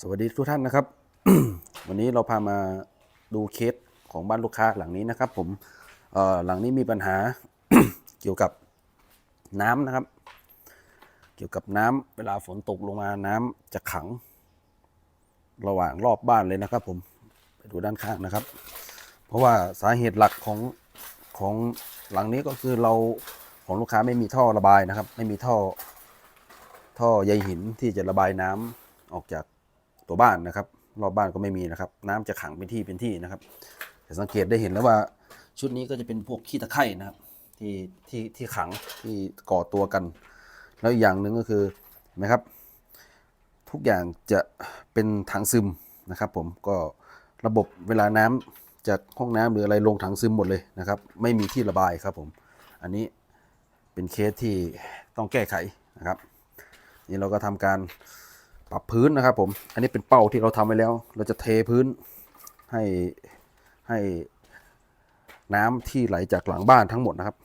สวัสดีทุกท่านนะครับ วันนี้เราพามาดูเคสของบ้านลูกค้าหลังนี้นะครับ ผมหลังนี้มีปัญหา เกี่ยวกับน้ำนะครับ เกี่ยวกับน้ำเวลาฝนตกลงมาน้ำจะขัง ระหว่างรอบบ้านเลยนะครับ ผมไปดูด้านข้างนะครับ เพราะว่าสาเหตุหลักของของหลังนี้ก็คือเราของลูกค้าไม่มีท่อระบายนะครับ ไม่มีท่อท่อใยหินที่จะระบายน้ำออกจาก ตัวบ้านนะครับ รอบบ้านก็ไม่มีนะครับ น้ำจะขังเป็นที่เป็นที่นะครับจะสังเกตได้เห็นแล้วว่าชุดนี้ก็จะเป็นพวกขี้ตะไคร่นะครับ ที่ที่ที่ขังที่ก่อตัวกัน แล้วอีกอย่างหนึ่งก็คือเห็นไหมครับ ทุกอย่างจะเป็นถังซึมนะครับ ผมก็ระบบเวลาน้ำจากห้องน้ำหรืออะไรลงถังซึมหมดเลยนะครับ ไม่มีที่ระบายครับผม อันนี้เป็นเคสที่ต้องแก้ไขนะครับ นี่เราก็ทำการ ปรับพื้นนะครับผม อันนี้เป็นเป้าที่เราทำไว้แล้ว เราจะเทพื้นให้ให้น้ำที่ไหลจากหลังบ้านทั้งหมดนะครับ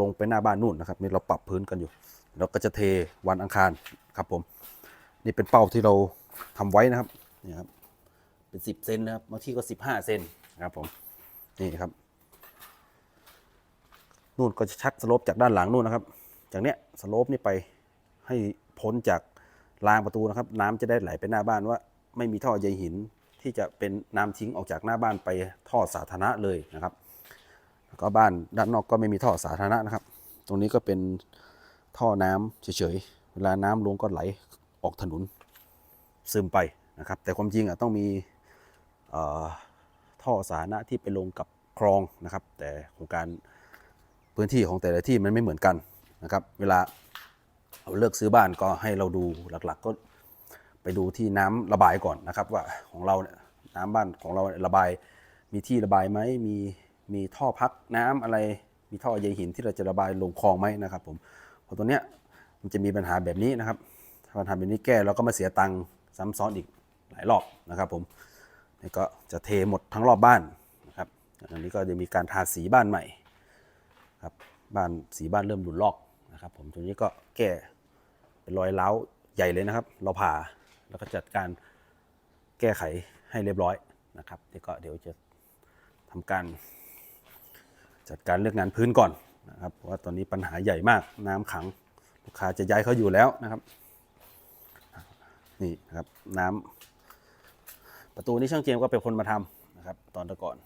ลงไปหน้าบ้านนู่นนะครับ นี่เราปรับพื้นกันอยู่ เราก็จะเทวันอังคารครับผม นี่เป็นเป้าที่เราทำไว้นะครับนี่ครับเป็นสิบเซนนะครับบางที่ก็สิบห้าเซนนะครับผมนี่ครับนู่นก็จะชักสโลปจากด้านหลังนู่นนะครับ จากเนี้ยสโลปนี่ไปให้พ้นจาก รางประตูนะครับ น้ำจะได้ไหลไปหน้าบ้านว่า ไม่มีท่อใยหินที่จะเป็นน้ำทิ้งออกจากหน้าบ้านไปท่อสาธารณะเลยนะครับแล้วก็บ้านด้านนอกก็ไม่มีท่อสาธารณะนะครับ ตรงนี้ก็เป็นท่อน้ำเฉยๆเวลาน้ำลงก็ไหลออกถนนซึมไปนะครับ แต่ความจริงอะต้องมีท่อสาธารณะที่ไปลงกับคลองนะครับ แต่โครงการพื้นที่ของแต่ละที่มันไม่เหมือนกันนะครับ เวลา เราเลือกซื้อบ้านก็ให้เราดูหลักๆ ก็ไปดูที่น้ำระบายก่อนนะครับว่าของเราเนี่ยน้ำบ้านของเราระบายมีที่ระบายไหมมีมีท่อพักน้ำอะไรมีท่อใยหินที่เราจะระบายลงคลองไหมนะครับผมเพราะตัวเนี้ยมันจะมีปัญหาแบบนี้นะครับถ้าปัญหาแบบนี้แก้เราก็มาเสียตังค์ซ้ำซ้อนอีกหลายรอบนะครับผมนี่ก็จะเทหมดทั้งรอบบ้านนะครับอันนี้ก็จะมีการทาสีบ้านใหม่ครับบ้านสีบ้านเริ่มหลุดลอกนะครับผมตรงนี้ก็แก้ เป็นรอยร้าใหญ่เลยนะครับ เราผ่าแล้วก็จัดการแก้ไขให้เรียบร้อยนะครับเดี๋ยวก็เดี๋ยวจะทำการ จัดการเรื่องงานพื้นก่อนนะครับเพราะว่าตอนนี้ปัญหาใหญ่มากน้ำขังลูกค้าจะย้ายเขาอยู่แล้วนะครับนี่นะครับน้ำประตูนี้ช่างเจมก็เป็นคนมาทำนะครับ ตอนตะก่อน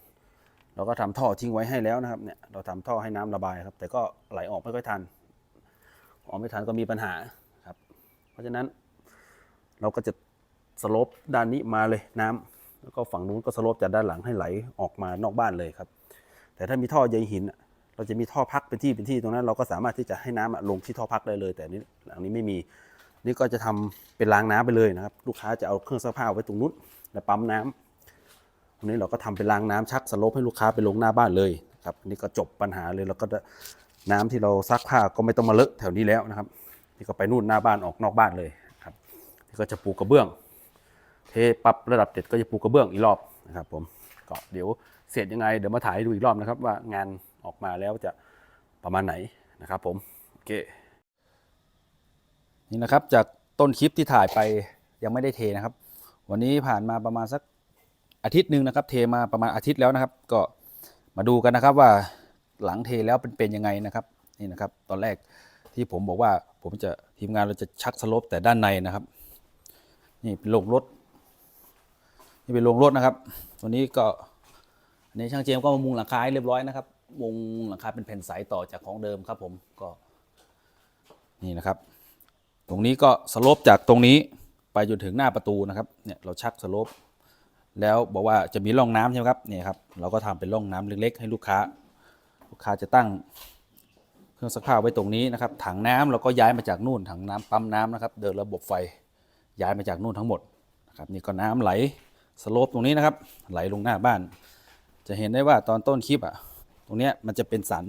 เราก็ทำท่อทิ้งไว้ให้แล้วนะครับเนี่ยเราทำท่อให้น้ำระบายครับ แต่ก็ไหลออกไม่ค่อยทันออกไม่ทันก็มีปัญหา ราะฉะนั้นเราก็จะสโลปด้านนี้มาเลยน้ำแล้วก็ฝั่งนู้นก็สโลปจากด้านหลังให้ไหลออกมานอกบ้านเลยครับ แต่ถ้ามีท่อใยหิน เราจะมีท่อพักเป็นที่เป็นที่ตรงนั้น เราก็สามารถที่จะให้น้ำอะลงที่ท่อพักได้เลย แต่นี้หลังนี้ไม่มีนี่ก็จะทำเป็นรางน้ำไปเลยนะครับ ลูกค้าจะเอาเครื่องซักผ้าไว้ตรงนู้นแล้วปั๊มน้ำตรงนี้เราก็ทำเป็นรางน้ำชักสโลปให้ลูกค้าไปลงหน้าบ้านเลยครับอันนี่ก็จบปัญหาเลยแล้วก็น้ำที่เราซักผ้าก็ไม่ต้องมาเลอะแถวนี้แล้วนะครับ นี่ก็ไปนู่นหน้าบ้านออกนอกบ้านเลยครับนี่ก็จะปูกระเบื้อง เทปรับระดับเด็ดก็จะปูกระเบื้องอีกรอบนะครับ ผมก็เดี๋ยวเสร็จยังไงเดี๋ยวมาถ่ายให้ดูอีกรอบนะครับ ว่างานออกมาแล้วจะประมาณไหนนะครับ ผมโอเคนี่นะครับจากต้นคลิปที่ถ่ายไปยังไม่ได้เทนะครับ วันนี้ผ่านมาประมาณสักอาทิตย์หนึ่งนะครับ เทมาประมาณอาทิตย์แล้วนะครับ ก็มาดูกันนะครับว่าหลังเทแล้วเป็นเป็นยังไงนะครับ นี่นะครับ ตอนแรก ที่ผมบอกว่าผมจะทีมงานเราจะชักสลบแต่ด้านในนะครับ นี่เป็นโรงรถ นี่เป็นโรงรถนะครับ ตัวนี้ก็อันนี้ช่างเจมก็มามุงหลังคาให้เรียบร้อยนะครับมุงหลังคาเป็นแผ่นใสต่อจากของเดิมครับ ผมก็ นี่นะครับ ตรงนี้ก็สลปจากตรงนี้ไปจนถึงหน้าประตูนะครับ เนี่ยเราชักสลปแล้วบอกว่าจะมีร่องน้ำใช่ไหมครับเนี่ยครับ เราก็ทำเป็นร่องน้ำเล็กๆ ให้ลูกค้า ลูกค้าจะตั้ง เครื่องซักผ้าไว้ตรงนี้นะครับถังน้ำเราก็ย้ายมาจากนู่นถังน้ำปั๊มน้ำนะครับ เดินระบบไฟย้ายมาจากนู่นทั้งหมดนะครับนี่ก็น้ำไหลสโลปตรงนี้นะครับ ไหลลงหน้าบ้าน จะเห็นได้ว่าตอนต้นคลิปอะตรงเนี้ยมันจะเป็นสัน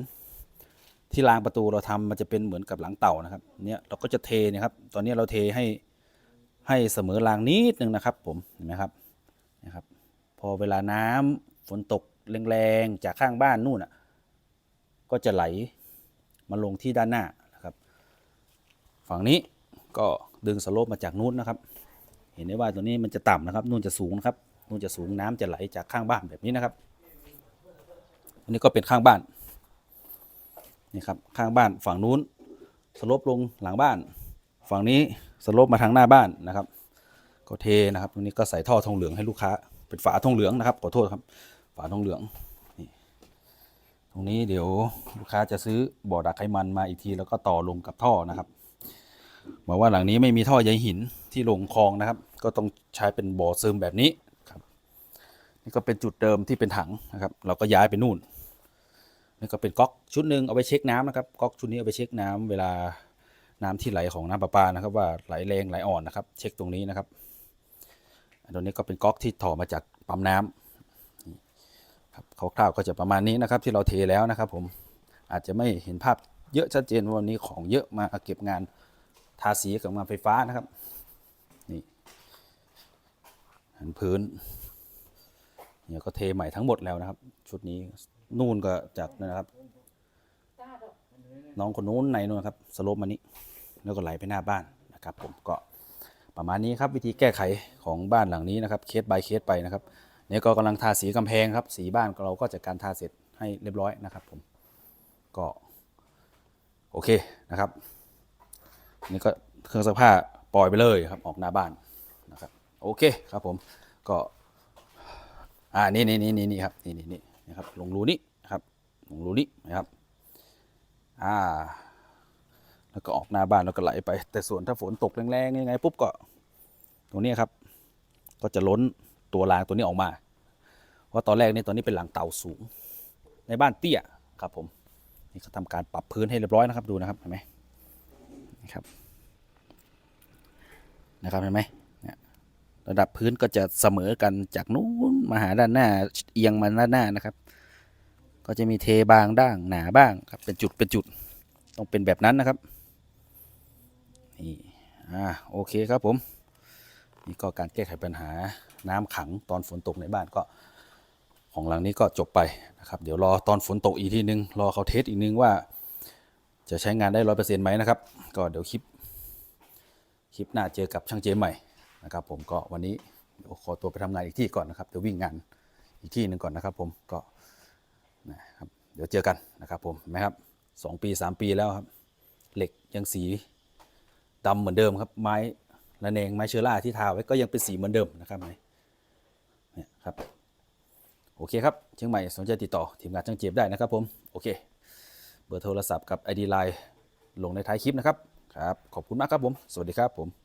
ที่รางประตูเราทำมันจะเป็นเหมือนกับหลังเต่านะครับเนี่ยเราก็จะเทนะครับ ตอนนี้เราเทให้ให้เสมอรางนิดนึงนะครับ ผมเห็นไหมครับนะครับ พอเวลาน้ำฝนตกแรงๆจากข้างบ้านนู่นอะก็จะไหล มาลงที่ด้านหน้านะครับ ฝั่งนี้ก็ดึงสโลปมาจากนู้นนะครับ เห็นได้ว่าตัวนี้มันจะต่ำนะครับนู่นจะสูงนะครับนู่นจะสูงน้ำจะไหลจากข้างบ้านแบบนี้นะครับ อันนี้ก็เป็นข้างบ้านนี่ครับข้างบ้านฝั่งนู้นสลบลงหลังบ้าน ฝั่งนี้สลบมาทางหน้าบ้านนะครับ ก็เทนะครับตรงนี้ก็ใส่ท่อทองเหลืองให้ลูกค้า เป็นฝาทองเหลืองนะครับขอโทษครับ ฝาทองเหลือง ตรงนี้เดี๋ยวลูกค้าจะซื้อบ่อดักไขมันมาอีกทีแล้วก็ต่อลงกับท่อนะครับบอกว่าหลังนี้ไม่มีท่อใยหินที่ลงคลองนะครับ ก็ต้องใช้เป็นบ่อซึมแบบนี้ครับนี่ก็เป็นจุดเดิมที่เป็นถังนะครับ เราก็ย้ายไปนู่นนี่ก็เป็นก๊อกชุดหนึ่งเอาไปเช็คน้ำนะครับก๊อกชุดนี้เอาไปเช็คน้ำเวลาน้ำที่ไหลของน้ำประปานะครับ ว่าไหลแรงไหลอ่อนนะครับ เช็คตรงนี้นะครับอันนี้ก็เป็นก๊อกที่ถอมาจากปั๊มน้ำนี่ ครับคร่าวๆก็จะประมาณนี้นะครับที่เราเทแล้วนะครับ ผมอาจจะไม่เห็นภาพเยอะชัดเจนวันนี้ของเยอะมาเก็บงานทาสีกับงานไฟฟ้านะครับนี่หันพื้นเนี่ยก็เทใหม่ทั้งหมดแล้วนะครับ ชุดนี้นู่นก็จากนะครับ น้องคนนู้นในนู่นครับสโลปมานี้ แล้วก็ไหลไปหน้าบ้านนะครับ ผมก็ประมาณนี้ครับวิธีแก้ไขของบ้านหลังนี้นะครับเคส by เคสไปนะครับ นี่ยก็กำลังทาสีกำแพงครับ สีบ้านเราก็จัดการทาเสร็จให้เรียบร้อยนะครับผมก็โอเคนะครับนี่ก็เครื่องซักผ้าปล่อยไปเลยครับออกหน้าบ้านนะครับโอเคครับผมก็อ่านี่นี่นี่นี่นี่ครับนี่นี่นี่นะครับลงรูนี้นะครับลงรูนี้นะครับอ่าแล้วก็ออกหน้าบ้านแล้วก็ไหลไป แต่ส่วนถ้าฝนตกแรงๆยังไงปุ๊บก็ตรงนี้ครับ ก็จะล้น ตัวรางตัวนี้ออกมาเพราะตอนแรกนี่ตอนนี้เป็นหลังเต่าสูง ในบ้านเตี้ยครับผมนี่เขาทำการปรับพื้นให้เรียบร้อยนะครับดูนะครับเห็นไหมนี่ครับนะครับเห็นไหมระดับพื้นก็จะเสมอกันจากนู้นมาหาด้านหน้าเอียงมาด้านหน้านะครับ ก็จะมีเทบางด้างหนาบ้างครับเป็นจุดเป็นจุดต้องเป็นแบบนั้นนะครับนี่อ่าโอเคครับผม นี่ก็การแก้ไขปัญหาน้ำขังตอนฝนตกในบ้านก็ของหลังนี้ก็จบไปนะครับ เดี๋ยวรอตอนฝนตกอีกทีนึง รอเขาเทสอีกนึงว่า จะใช้งานได้ร้อยเปอร์เซ็นต์ไหมนะครับ ก็เดี๋ยวคลิป คลิปหน้าเจอกับช่างเจมใหม่นะครับผมก็วันนี้เดี๋ยวขอตัวไปทำงานอีกที่ก่อนนะครับเดี๋ยววิ่งงานอีกที่หนึ่งก่อนนะครับ ผมก็นะครับเดี๋ยวเจอกันนะครับ ผมนไหมครับสองปีสามปีแล้วครับ เหล็กยังสีดำเหมือนเดิมครับไม้ ระเนงไม้เชื้อราที่ทาไว้ก็ยังเป็นสีเหมือนเดิมนะครับเนี่ยครับโอเคครับเชียงใหม่สนใจติดต่อทีมงานช่างเจมได้นะครับผมโอเค เบอร์โทรศัพท์กับ ID Line ลงในท้ายคลิปนะครับครับขอบคุณมากครับผม สวัสดีครับผม